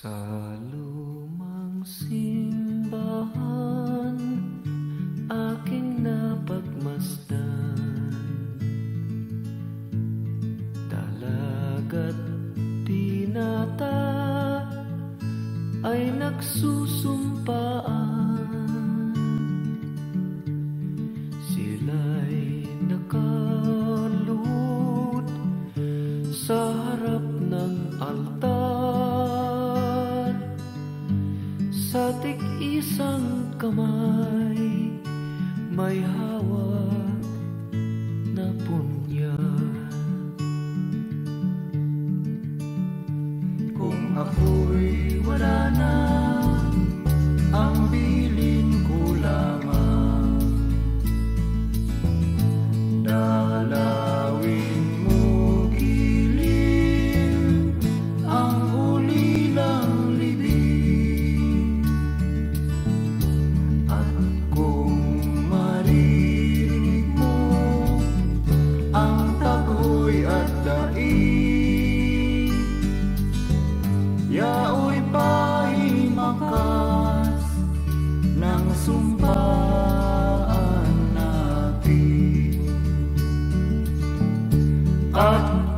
Sa lumang simbahan aking napagmasdan. Dalaga't binata ay nagsusumpaan tig-isang kamay may hawak na punyal Kung ako'y wala na Yaoy pa'y makas sumpaan natin? At